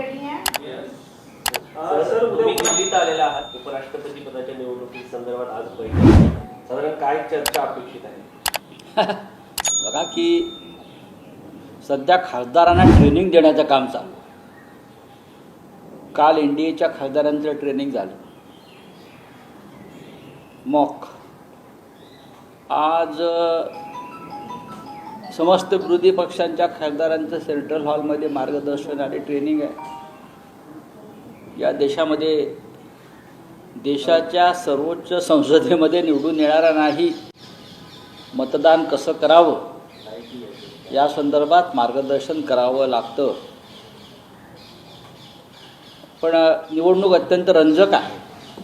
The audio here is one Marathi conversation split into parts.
हैं? सर तुम्ही दिल्लीत आलेला आहात. उपराष्ट्रपती पदाच्या निवडणुकी संदर्भात आज बैठक साधारण काय चर्चा अपेक्षित आहे? बघा की सध्या खासदारांना ट्रेनिंग देण्याचं काम चालू काल एन डी एच्या खासदारांचं ट्रेनिंग झालं. मॉक. आज समस्त विरोधी पक्षांच्या खासदारांचं सेंट्रल हॉलमध्ये मार्गदर्शन आणि ट्रेनिंग आहे. या देशामध्ये देशाच्या सर्वोच्च संसदेमध्ये निवडून येणारा नाही मतदान कसं करावं या संदर्भात मार्गदर्शन करावं लागतं. पण निवडणूक अत्यंत रंजक आहे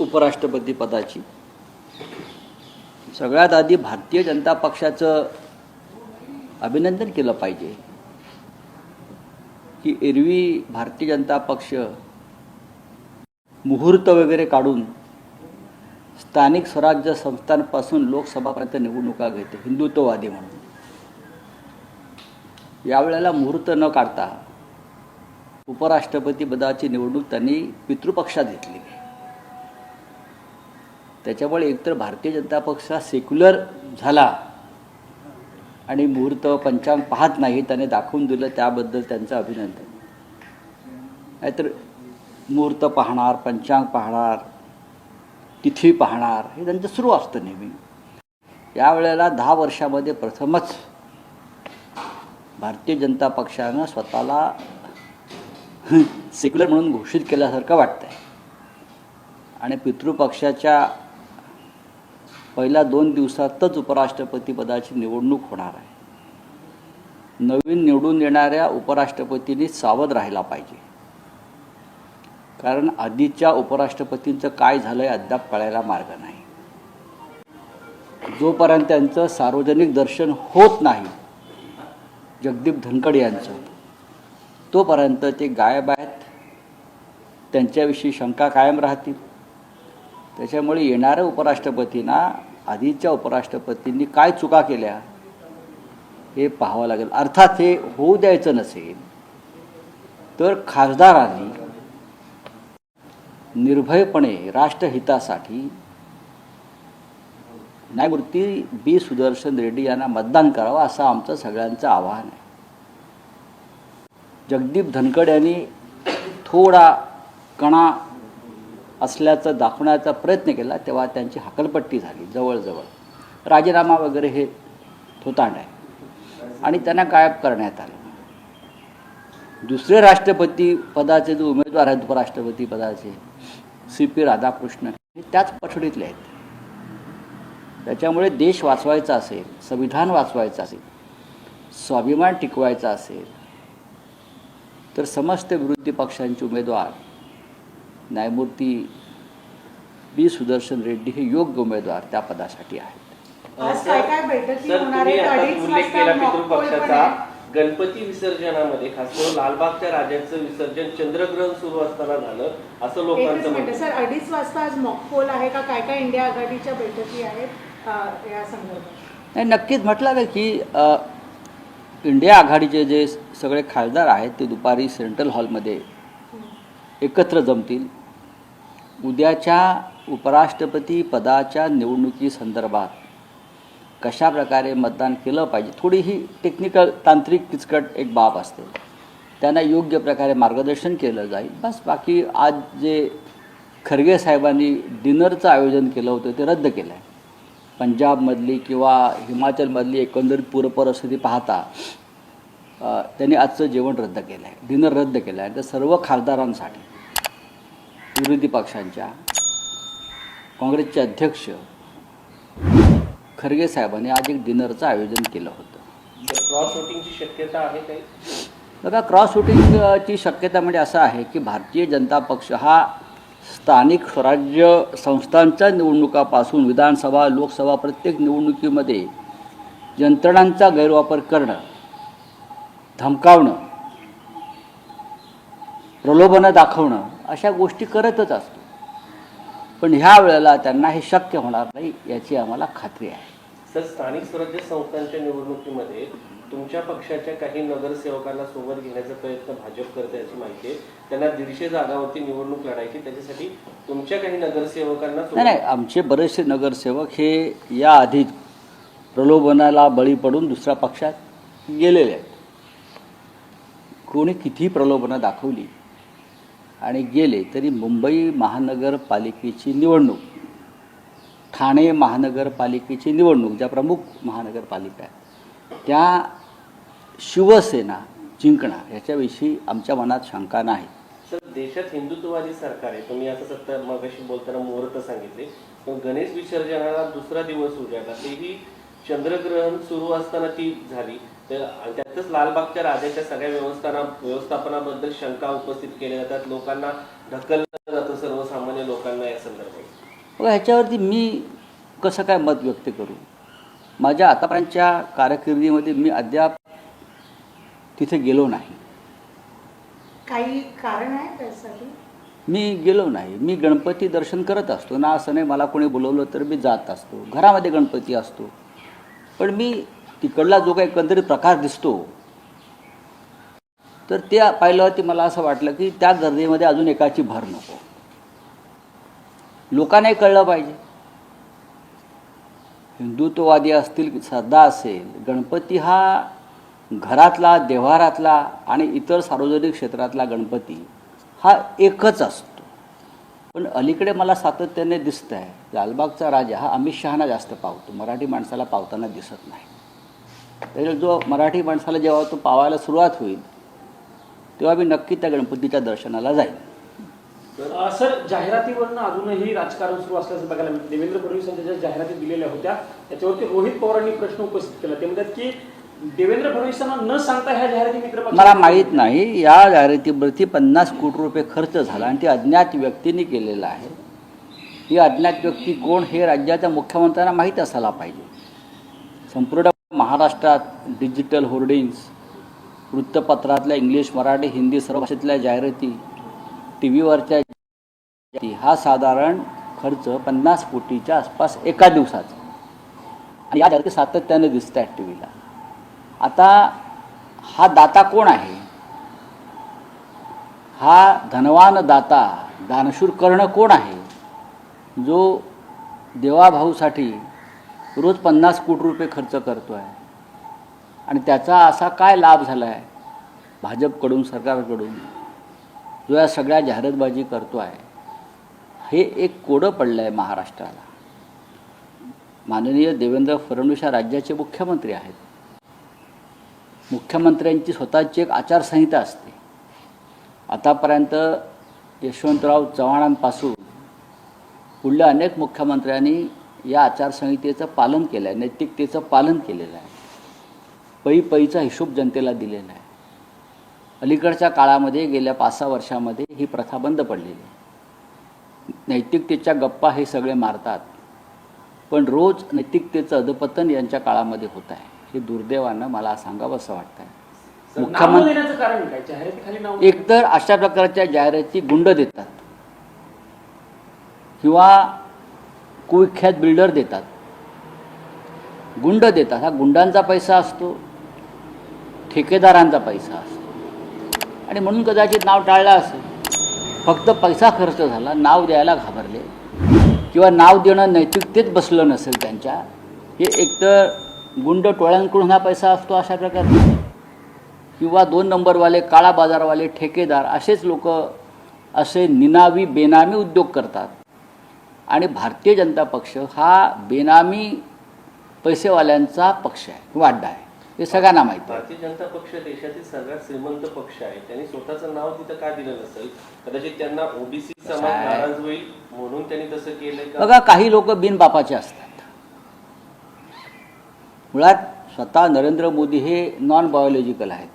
उपराष्ट्रपती पदाची. सगळ्यात आधी भारतीय जनता पक्षाचं अभिनंदन केलं पाहिजे. की एरवी भारतीय जनता पक्ष मुहूर्त वगैरे काढून स्थानिक स्वराज्य संस्थांपासून लोकसभापर्यंत निवडणुका घेते. हिंदुत्ववादी म्हणून. यावेळेला मुहूर्त न काढता उपराष्ट्रपती पदाची निवडणूक त्यांनी पितृपक्षात घेतली. त्याच्यामुळे एकतर भारतीय जनता पक्ष हा सेक्युलर झाला. आणि मुहूर्त पंचांग पाहत नाही त्याने दाखवून दिलं त्याबद्दल त्यांचं अभिनंदन. नाहीतर मुहूर्त पाहणार पंचांग पाहणार तिथी पाहणार हे त्यांचं सुरू असतं नेहमी. यावेळेला दहा वर्षामध्ये प्रथमच भारतीय जनता पक्षानं स्वतःला सेक्युलर म्हणून घोषित केल्यासारखं वाटतंय. आणि पितृपक्षाच्या पहिल्या दोन दिवसातच उपराष्ट्रपती पदाची निवडणूक होणार आहे. नवीन निवडून येणाऱ्या उपराष्ट्रपतींनी सावध राहायला पाहिजे. कारण आधीच्या उपराष्ट्रपतींचं काय झालंय अद्याप कळायला मार्ग नाही. जोपर्यंत त्यांचं सार्वजनिक दर्शन होत नाही जगदीप धनखड यांचं तोपर्यंत ते गायब आहेत. त्यांच्याविषयी शंका कायम राहतील. त्याच्यामुळे येणाऱ्या उपराष्ट्रपतींना आधीच्या उपराष्ट्रपतींनी काय चुका केल्या? हे पाहावं लागेल. अर्थात हे होऊ द्यायचं नसेल तर खासदारांनी निर्भयपणे राष्ट्रहितासाठी न्यायमूर्ती बी सुदर्शन रेड्डी यांना मतदान करावं असं आमचं सगळ्यांचं आवाहन आहे. जगदीप धनखड यांनी थोडा कणा असल्याचं दाखवण्याचा प्रयत्न केला तेव्हा त्यांची हकलपट्टी झाली जवळजवळ. राजीनामा वगैरे हे थोतांड आहे. आणि त्यांना गायब करण्यात आलं. दुसरे राष्ट्रपती पदाचे जे उमेदवार आहेत उपराष्ट्रपती पदाचे सी पी राधाकृष्ण हे त्याच पठडीतले आहेत. त्याच्यामुळे देश वाचवायचा असेल संविधान वाचवायचं असेल स्वाभिमान टिकवायचा असेल तर समस्त विरोधी पक्षांचे उमेदवार न्यायमूर्ती बी सुदर्शन रेड्डी हे योग्य उमेदवार त्या पदासाठी आहेत. उल्लेख वाजता केला पितृपक्षाचा. गणपती विसर्जनामध्ये खास करून लालबागच्या राजाचं विसर्जन चंद्रग्रहण सुरू असताना झालं असं लोकांचं म्हणणं सर अडीच वाजता आज मॉक पोल आहे का? काय काय इंडिया आघाडीच्या बैठकी आहेत या संदर्भात? नाही नक्कीच म्हटलं ना की इंडिया आघाडीचे जे सगळे खासदार आहेत ते दुपारी सेंट्रल हॉलमध्ये एकत्र जमतील. उद्याच्या उपराष्ट्रपती पदाच्या निवडणुकीसंदर्भात कशा प्रकारे मतदान केलं पाहिजे? थोडी ही टेक्निकल तांत्रिक किचकट एक बाब असते. त्यांना योग्य प्रकारे मार्गदर्शन केलं जाईल. बस बाकी आज जे खरगे साहेबांनी डिनरचं आयोजन केलं होतं ते रद्द केलं आहे पंजाबमधली किंवा हिमाचलमधली एकंदरीत पूरपरिस्थिती पाहता त्यांनी आजचं जेवण रद्द केलं आहे डिनर रद्द केलं आहे तर सर्व खासदारांसाठी विरोधी पक्षांच्या काँग्रेसचे अध्यक्ष खरगे साहेबांनी आज एक डिनरचं आयोजन केलं होतं. क्रॉस वोटिंगची शक्यता आहे काही? बघा क्रॉस वोटिंगची शक्यता म्हणजे असं आहे की भारतीय जनता पक्ष हा स्थानिक स्वराज्य संस्थांच्या निवडणुकापासून विधानसभा लोकसभा प्रत्येक निवडणुकीमध्ये यंत्रणांचा गैरवापर करणं धमकावणं प्रलोभनं दाखवणं अशा गोष्टी करतच असतो. पण ह्या वेळेला त्यांना हे शक्य होणार नाही याची आम्हाला खात्री आहे. तर स्थानिक स्वराज्य संस्थांच्या निवडणुकीमध्ये तुमच्या पक्षाच्या काही नगरसेवकांना सोबत घेण्याचा प्रयत्न भाजप करते अशी माहिती आहे. त्यांना दीडशे जागावरती निवडणूक लढायची त्याच्यासाठी तुमच्या काही नगरसेवकांना नाही नाही आमचे बरेचसे नगरसेवक हे याआधी प्रलोभनाला बळी पडून दुसऱ्या पक्षात गेलेले आहेत. कोणी किती प्रलोभनं दाखवली आणि गेले तरी मुंबई महानगरपालिकेची निवडणूक ठाणे महानगरपालिकेची निवडणूक ज्या प्रमुख महानगरपालिका आहेत त्या शिवसेना जिंकणार याच्याविषयी आमच्या मनात शंका नाही. सर देशात हिंदुत्ववादी सरकार आहे. तुम्ही आता सत्ता मगाशी बोलताना मुहूर्त सांगितले. पण गणेश विसर्जनाला दुसरा दिवस उजाडला तेही चंद्रग्रहण सुरू असताना ती झाली. तर त्यातच लालबागच्या राजाच्या सगळ्या व्यवस्थाना व्यवस्थापनाबद्दल शंका उपस्थित केल्या जातात. लोकांना ढकललं जातं सर्वसामान्य लोकांना या संदर्भात. बघा ह्याच्यावरती मी कसं काय मत व्यक्त करू? माझ्या आतापर्यंतच्या कारकिर्दीमध्ये मी अद्याप तिथे गेलो नाही. काही कारण आहे त्यासाठी? मी गेलो नाही. मी गणपती दर्शन करत असतो. ना असं नाही मला कोणी बोलवलं तर मी जात असतो. घरामध्ये गणपती असतो. पण मी तिकडला जो काही एकंदरीत प्रकार दिसतो तर ते पाहिल्यावरती मला असं वाटलं की त्या गर्दीमध्ये अजून एकाची भर नको. लोकांनाही कळलं पाहिजे. हिंदुत्ववादी असतील श्रद्धा असेल गणपती हा घरातला देव्हारातला आणि इतर सार्वजनिक क्षेत्रातला गणपती हा एकच असतो. पण अलीकडे मला सातत्याने दिसत आहे लालबागचा राजा हा अमित शहाना जास्त पावतो. मराठी माणसाला पावताना दिसत नाही. त्याच्यात जो मराठी माणसाला जेव्हा तो पावायला सुरुवात होईल तेव्हा मी नक्की त्या गणपतीच्या दर्शनाला जाईल अ, सर जाहिरातीवरनं अजूनही राजकारण सुरू असल्याचं बघायला मिळतं. देवेंद्र फडणवीस यांच्या ज्या जाहिराती दिलेल्या होत्या त्याच्यावरती रोहित पवारांनी प्रश्न उपस्थित केला. ते म्हणतात की देवेंद्र फडणवीसांना न सांगता ह्या जाहिराती मित्र मला माहीत नाही या जाहिरातीवरती पन्नास कोटी रुपये खर्च झाला आणि ती अज्ञात व्यक्तीने केलेला आहे. ही अज्ञात व्यक्ती कोण हे राज्याच्या मुख्यमंत्र्यांना माहीत असायला पाहिजे. संपूर्ण महाराष्ट्रात डिजिटल होर्डिंग्स वृत्तपत्रातल्या इंग्लिश मराठी हिंदी सर्व भाषेतल्या जाहिराती टी व्हीवरच्या हा साधारण खर्च पन्नास कोटीच्या आसपास एका दिवसाचा. आणि या जाहिराती सातत्याने दिसत आहेत टी व्हीला आता हा दाता कोण आहे? हा धनवान दाता दानशूर कर्ण कोण आहे? जो देवाभाऊसाठी रोज पन्नास कोटी रुपये खर्च करतो आहे आणि त्याचा असा काय लाभ झाला आहे भाजपकडून सरकारकडून जो या सगळ्या जाहिरातबाजी करतो आहे हे एक कोडं पडलं आहे महाराष्ट्राला. माननीय देवेंद्र फडणवीस या राज्याचे मुख्यमंत्री आहेत. मुख्यमंत्र्यांची स्वतःची एक आचारसंहिता असते. आतापर्यंत यशवंतराव चव्हाणांपासून पुढल्या अनेक मुख्यमंत्र्यांनी या आचारसंहितेचं पालन केलं आहे नैतिकतेचं पालन केलेलं आहे. पै पैचा हिशोब जनतेला दिलेला आहे. अलीकडच्या काळामध्ये गेल्या पाच सहा वर्षामध्ये ही प्रथा बंद पडलेली आहे. नैतिकतेच्या गप्पा हे सगळे मारतात. पण रोज नैतिकतेचं अधपतन यांच्या काळामध्ये होत आहे. हे दुर्दैवानं मला सांगावं असं वाटतं न मुख्यमंत्री एकतर अशा प्रकारच्या जाहिराती गुंड देतात. किंवा कुविख्यात बिल्डर देतात. गुंड देतात. हा गुंडांचा पैसा असतो ठेकेदारांचा पैसा असतो. आणि म्हणून कदाचित नाव टाळलं असेल. फक्त पैसा खर्च झाला नाव द्यायला घाबरले किंवा नाव देणं नैतिकतेत बसलं नसेल त्यांच्या हे एकतर गुंड टोळ्यांकडून हा पैसा असतो अशा प्रकारचा. किंवा दोन नंबरवाले काळा बाजारवाले ठेकेदार असेच लोक असे निनावी बेनामी उद्योग करतात. आणि भारतीय जनता पक्ष हा बेनामी पैसेवाल्यांचा पक्ष आहे किंवा अड्डा आहे. हे सगळ्यांना माहिती आहे. भारतीय जनता पक्ष देशातील सगळ्यात श्रीमंत पक्ष आहे. त्यांनी स्वतःचं नाव तिथं का दिलं नसेल? कदाचित त्यांना ओबीसी समाज? नाराज होईल म्हणून त्यांनी तसं केलंय का? बघा काही लोक बिनबापाचे असतात. मुळात स्वतः नरेंद्र मोदी हे नॉन बायोलॉजिकल आहेत.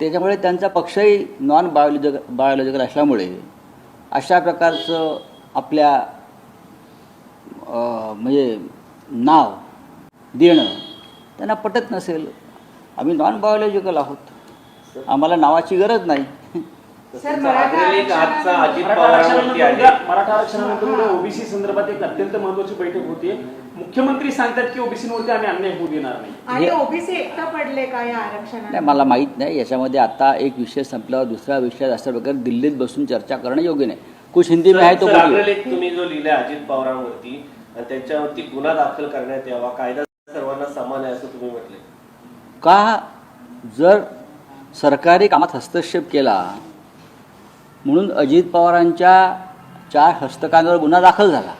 त्याच्यामुळे त्यांचा पक्षही नॉन बायोलॉजिक बायोलॉजिकल असल्यामुळे अशा प्रकारचं आपल्या म्हणजे नाव देणं त्यांना पटत नसेल. आम्ही नॉन बायोलॉजिकल आहोत. आम्हाला नावाची गरज नाही. मराठा आरक्षणानंतर ओबीसी संदर्भात एक अत्यंत महत्वाची बैठक होती. मुख्यमंत्री सांगतात की ओबीसीवरती आम्ही अन्याय होऊ देणार नाही. ओबीसी एकटा पडले का या आरक्षणात नाही मला माहीत नाही. याच्यामध्ये आता एक विषय संपल्यावर दुसरा विषय अशा प्रकारे दिल्लीत बसून चर्चा करणं योग्य नाही. कुछ हिंदी में है तो बोलिए। तुम्ही जो लिहिलाय अजित पवारांवरती त्यांच्यावरती गुन्हा दाखल करण्यात यावा कायदा सर्वांना समान आहे असं तुम्ही म्हटले. का जर सरकारी कामात हस्तक्षेप केला म्हणून अजित पवारांच्या चार हस्तकांवर गुन्हा दाखल झाला.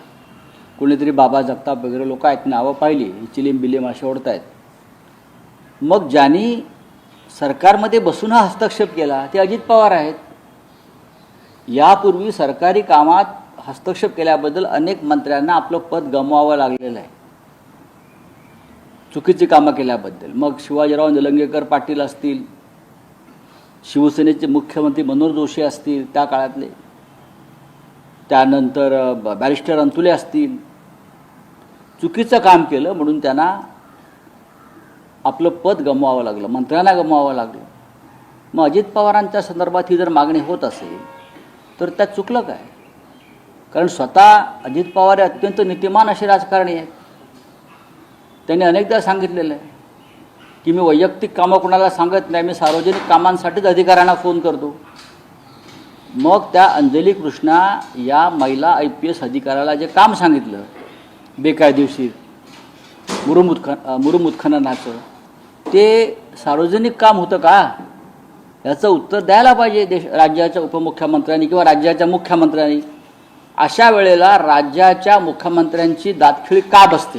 कोणीतरी बाबा जगताप वगैरे लोक आहेत नावं पाहिली चिलीम बिलीम असे ओढतायत. मग ज्यांनी सरकारमध्ये बसून हा हस्तक्षेप केला ते अजित पवार आहेत. यापूर्वी सरकारी कामात हस्तक्षेप केल्याबद्दल अनेक मंत्र्यांना आपलं पद गमवावं लागलेलं आहे. चुकीची कामं केल्याबद्दल. मग शिवाजीराव निलंगेकर पाटील असतील शिवसेनेचे मुख्यमंत्री मनोहर जोशी असतील त्या काळातले. त्यानंतर ब- बॅरिस्टर अंतुले असतील. चुकीचं काम केलं म्हणून त्यांना आपलं पद गमवावं लागलं मंत्र्यांना गमवावं लागलं. मग अजित पवारांच्या संदर्भात ही जर मागणी होत असेल तर त्यात चुकलं काय? कारण स्वतः अजित पवार हे अत्यंत नीतिमान असे राजकारणी आहेत. त्यांनी अनेकदा सांगितलेलं आहे की मी वैयक्तिक कामं कोणाला सांगत नाही मी सार्वजनिक कामांसाठीच अधिकाऱ्यांना फोन करतो. मग त्या अंजली कृष्णा या महिला आय पी एस अधिकाऱ्याला जे काम सांगितलं बेकायदेशीर मुरुम उत्खन मुरुम उत्खननाचं ते सार्वजनिक काम होतं का? याचं उत्तर द्यायला पाहिजे देश राज्याच्या उपमुख्यमंत्र्यांनी किंवा राज्याच्या मुख्यमंत्र्यांनी. अशा वेळेला राज्याच्या मुख्यमंत्र्यांची दातखिळी का बसते?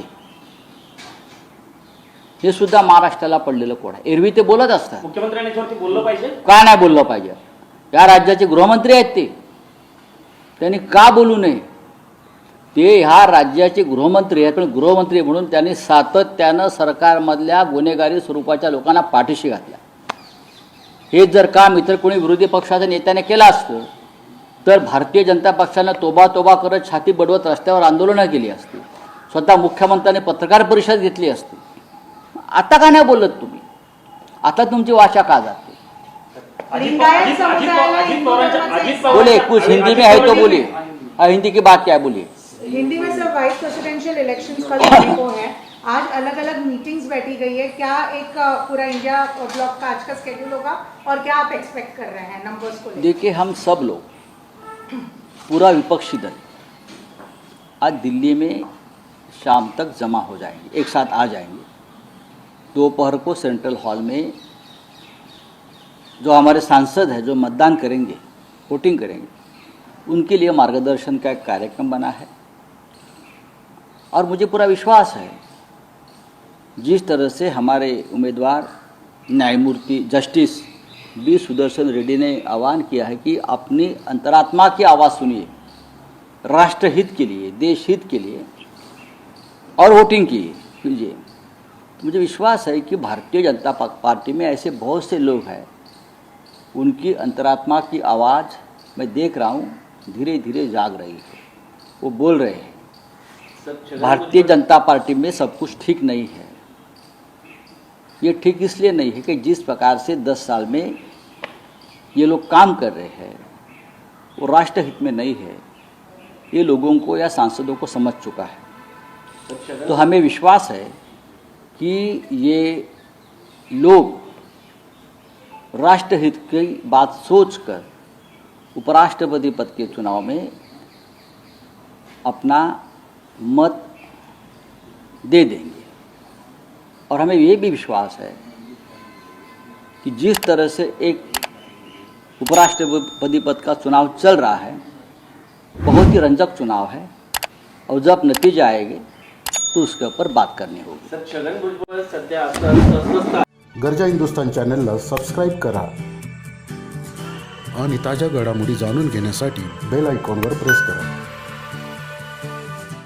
हे सुद्धा महाराष्ट्राला पडलेलं कोड आहे. एरवी ते बोलत असतात. मुख्यमंत्र्यांनी याच्यावरती बोललं पाहिजे? का नाही बोललं पाहिजे? या राज्याचे गृहमंत्री आहेत ते. त्यांनी का बोलू नये? ते ह्या राज्याचे गृहमंत्री आहेत पण गृहमंत्री म्हणून त्यांनी सातत्यानं सरकारमधल्या गुन्हेगारी स्वरूपाच्या लोकांना पाठीशी घातल्या. हे जर काम इतर कोणी विरोधी पक्षाच्या नेत्याने केलं असतं तर भारतीय जनता पक्षानं तोबा तोबा करत छाती बडवत रस्त्यावर आंदोलनं केली असती. स्वतः मुख्यमंत्र्यांनी पत्रकार परिषद घेतली असती. आता का नाही बोलत तुम्ही? आता तुमची वाचा का जाते? बोले कुछ हिंदी में है तो बोलिए हिंदी की बात क्या बोलिए हिंदी में सर वाइस प्रेसिडेंशियल होने को है आज अलग अलग मीटिंग्स बैठी गई है। क्या एक पूरा इंडिया ब्लॉक का आज का स्केड्यूल होगा? और क्या आप एक्सपेक्ट कर रहे हैं नंबर्स को देखिए, हम सब लोग, पूरा विपक्षी दल, आज दिल्ली में शाम तक जमा हो जाएँगे, एक साथ आ जाएँगे। दोपहर को सेंट्रल हॉल में जो हमारे सांसद हैं, जो मतदान करेंगे वोटिंग करेंगे, उनके लिए मार्गदर्शन का एक कार्यक्रम बना है। और मुझे पूरा विश्वास है जिस तरह से हमारे उम्मीदवार न्यायमूर्ति जस्टिस बी सुदर्शन रेड्डी ने आह्वान किया है कि अपनी अंतरात्मा की आवाज़ सुनिए राष्ट्रहित के लिए देश हित के लिए और वोटिंग की कीजिए। तो मुझे विश्वास है कि भारतीय जनता पार्टी में ऐसे बहुत से लोग हैं उनकी अंतरात्मा की आवाज़ मैं देख रहा हूँ धीरे धीरे जाग रही है वो बोल रहे हैं। भारतीय जनता पार्टी में सब कुछ ठीक नहीं है। ये ठीक इसलिए नहीं है कि जिस प्रकार से 10 साल में ये लोग काम कर रहे हैं, वो राष्ट्रहित में नहीं है, ये लोगों को या सांसदों को समझ चुका है। तो हमें विश्वास है कि ये लोग राष्ट्रहित की बात सोचकर उपराष्ट्रपति पद के चुनाव में अपना मत दे देंगे। और हमें ये भी विश्वास है कि जिस तरह से एक उपराष्ट्रपति पद का चुनाव चल रहा है बहुत ही रंजक चुनाव है और जब नतीजे आएंगे तो उसके ऊपर बात करनी होगी। गरजा हिंदुस्तान चॅनलला सबस्क्राईब करा आणि ताज्या घडामोडी जाणून घेण्यासाठी बेल आयकॉनवर प्रेस करा।